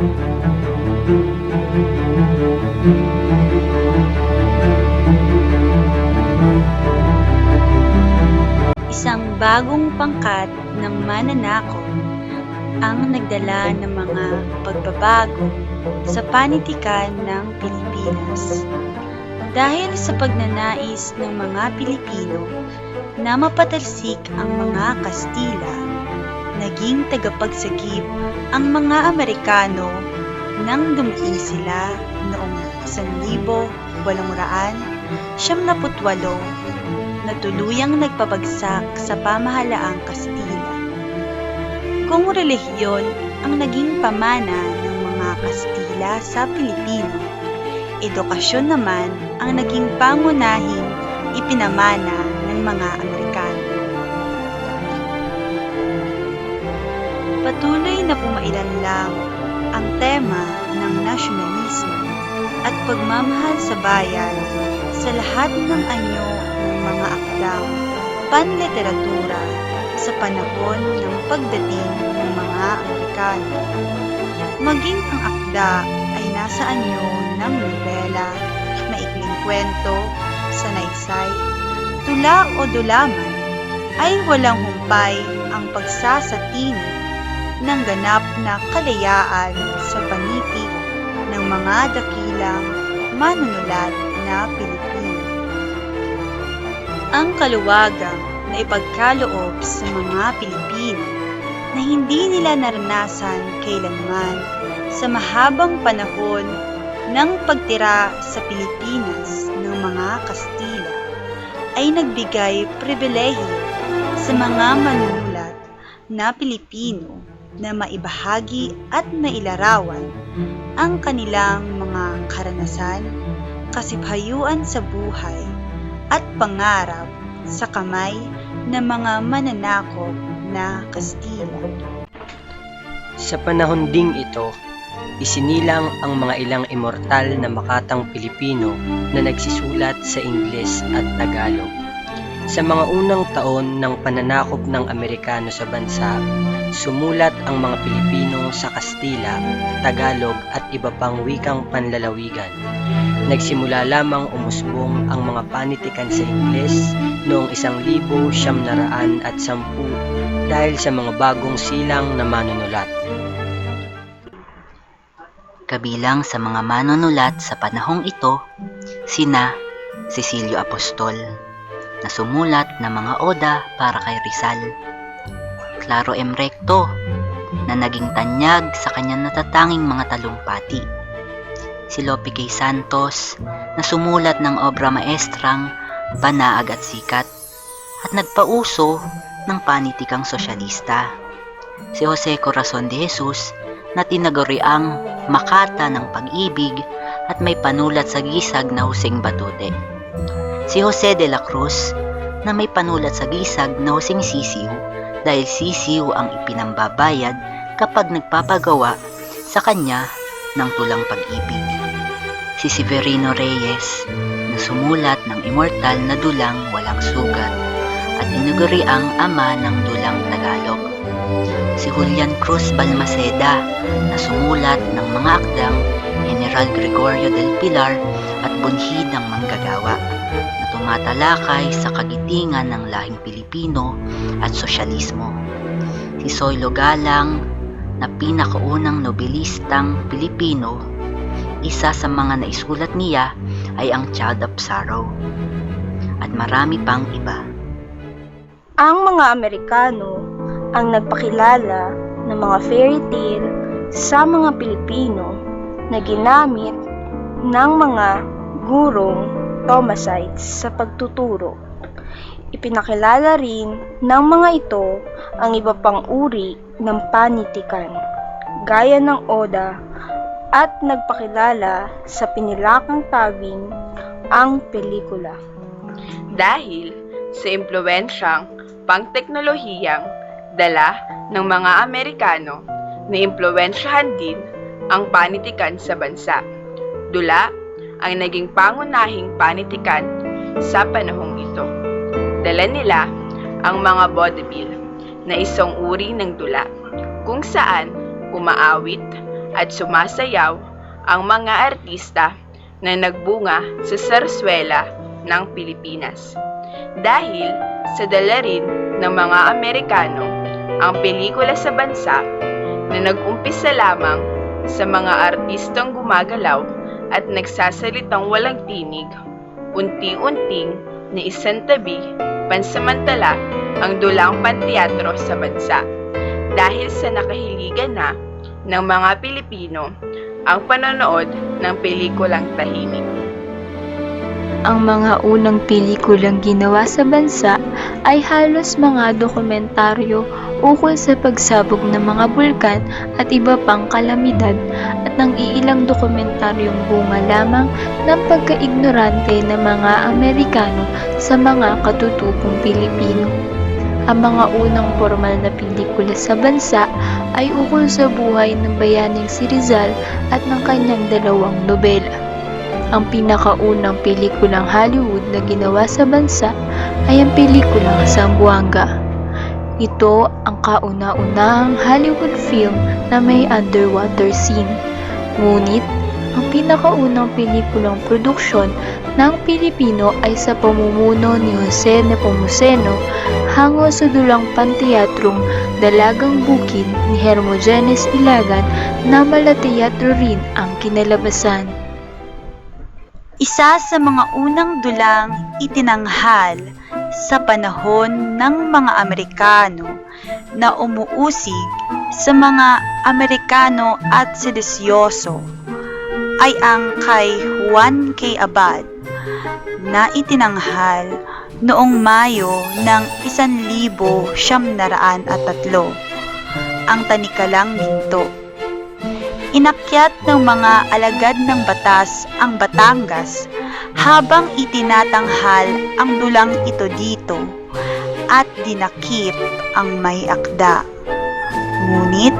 Isang bagong pangkat ng mananakop ang nagdala ng mga pagbabago sa panitikan ng Pilipinas. Dahil sa pagnanais ng mga Pilipino na mapatalsik ang mga Kastila, naging tagapagsagip ang mga Amerikano nang dumating sila noong 1878 na tuluyang nagpabagsak sa pamahalaang Kastila. Kung relihiyon ang naging pamana ng mga Kastila sa Pilipino, edukasyon naman ang naging pangunahing ipinamana ng mga Patuloy na pumailan lang ang tema ng nasyonalismo at pagmamahal sa bayan sa lahat ng anyo ng mga akdang panliteratura sa panahon ng pagdating ng mga Amerikano. Maging ang akda ay nasa anyo ng nobela, maikling kwento, sanaysay, tula o dulaman, ay walang humpay ang pagsasatini ng ganap na kalayaan sa panipig ng mga dakilang manunulat na Pilipino. Ang kaluwagang na ipagkaloob sa mga Pilipino na hindi nila naranasan kailanman sa mahabang panahon ng pagtira sa Pilipinas ng mga Kastila ay nagbigay pribilehiyo sa mga manunulat na Pilipino na maibahagi at mailarawan ang kanilang mga karanasan, kasipayuan sa buhay, at pangarap sa kamay ng mga mananakop na Kastila. Sa panahon ding ito, isinilang ang mga ilang immortal na makatang Pilipino na nagsisulat sa Ingles at Tagalog. Sa mga unang taon ng pananakop ng Amerikano sa bansa, sumulat ang mga Pilipino sa Kastila, Tagalog at iba pang wikang panlalawigan. Nagsimula lamang umusbong ang mga panitikan sa Ingles noong isang libo siyam na raan at sampu dahil sa mga bagong silang na manunulat. Kabilang sa mga manunulat sa panahong ito, sina Cecilio Apostol, na sumulat ng mga oda para kay Rizal. Claro M. Recto, na naging tanyag sa kanyang natatanging mga talumpati. Si Lope K. Santos, na sumulat ng obra maestrang Banaag at Sikat, at nagpauso ng panitikang sosyalista. Si Jose Corazon de Jesus, na tinaguriang Makata ng Pag-ibig at may panulat sa gisag na Huseng Batute. Si Jose de la Cruz na may panulat sa gisag na Huseng Sisiw dahil sisiw ang ipinambabayad kapag nagpapagawa sa kanya ng tulang pag-ibig. Si Severino Reyes na sumulat ng immortal na dulang walang sugat at inuguri ang ama ng dulang Tagalog si Julian Cruz Balmaceda na sumulat ng mga akdang General Gregorio del Pilar at Bunhid ng Manggagawa tumatalakay sa kagitingan ng lahing Pilipino at sosyalismo. Si Soylo Galang na pinakaunang nobelistang Pilipino, isa sa mga naisulat niya ay ang Child of Sorrow at marami pang iba. Ang mga Amerikano ang nagpakilala ng mga fairy tale sa mga Pilipino na ginamit ng mga gurong Thomasites sa pagtuturo. Ipinakilala rin ng mga ito ang iba pang uri ng panitikan, gaya ng Oda, at nagpakilala sa pinilakang tabing ang pelikula. dahil sa impluensyang pangteknolohiyang dala ng mga Amerikano na impluensyahan din ang panitikan sa bansa. Dula ang naging pangunahing panitikan sa panahong ito. Dala nila ang mga vaudeville na isang uri ng dula kung saan umaawit at sumasayaw ang mga artista na nagbunga sa sarswela ng Pilipinas. Dahil sa dala rin ng mga Amerikano ang pelikula sa bansa na nag-umpisa lamang sa mga artistang gumagalaw at nagsasalitang walang tinig, unti-unting na isang tabi pansamantala ang dulang panteatro sa bansa. Dahil sa nakahiligan na ng mga Pilipino ang panonood ng pelikulang tahimik. Ang mga unang pelikulang ginawa sa bansa ay halos mga dokumentaryo ukol sa pagsabog ng mga bulkan at iba pang kalamidad at ng iilang dokumentaryong bunga lamang ng pagkaignorante ng mga Amerikano sa mga katutubong Pilipino. Ang mga unang formal na pelikula sa bansa ay ukol sa buhay ng bayaning si Rizal at ng kanyang dalawang nobela. Ang pinakaunang pelikulang Hollywood na ginawa sa bansa ay ang pelikulang Zamboanga. Ito ang kauna-unahang Hollywood film na may underwater scene. Ngunit, ang pinakaunang pelikulang produksyon ng Pilipino ay sa pamumuno ni Jose Nepomuceno hango sa dulang panteatrong Dalagang Bukid ni Hermogenes Ilagan na malateatro rin ang kinalabasan. Isa sa mga unang dulang itinanghal sa panahon ng mga Amerikano na umuusig sa mga Amerikano at sedisyoso ay ang kay Juan K. Abad na itinanghal noong Mayo ng 1903 ang Tanikalang Ginto. Inakyat ng mga alagad ng batas ang Batangas habang itinatanghal ang dulang ito dito at dinakip ang may akda. Ngunit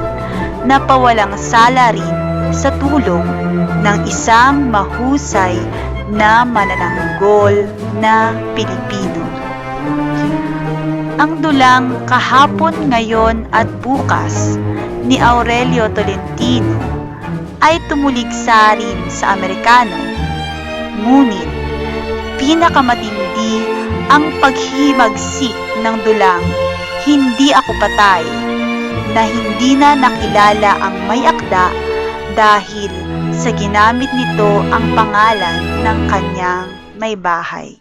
napawalang sala rin sa tulong ng isang mahusay na manananggol na Pilipino. Ang dulang kahapon, ngayon at bukas ni Aurelio Tolentino ay tumuligsa rin sa Amerikano. Ngunit, pinakamatindi ang paghimagsik ng dulang Hindi Ako Patay na hindi na nakilala ang may akda dahil sa ginamit nito ang pangalan ng kanyang may bahay.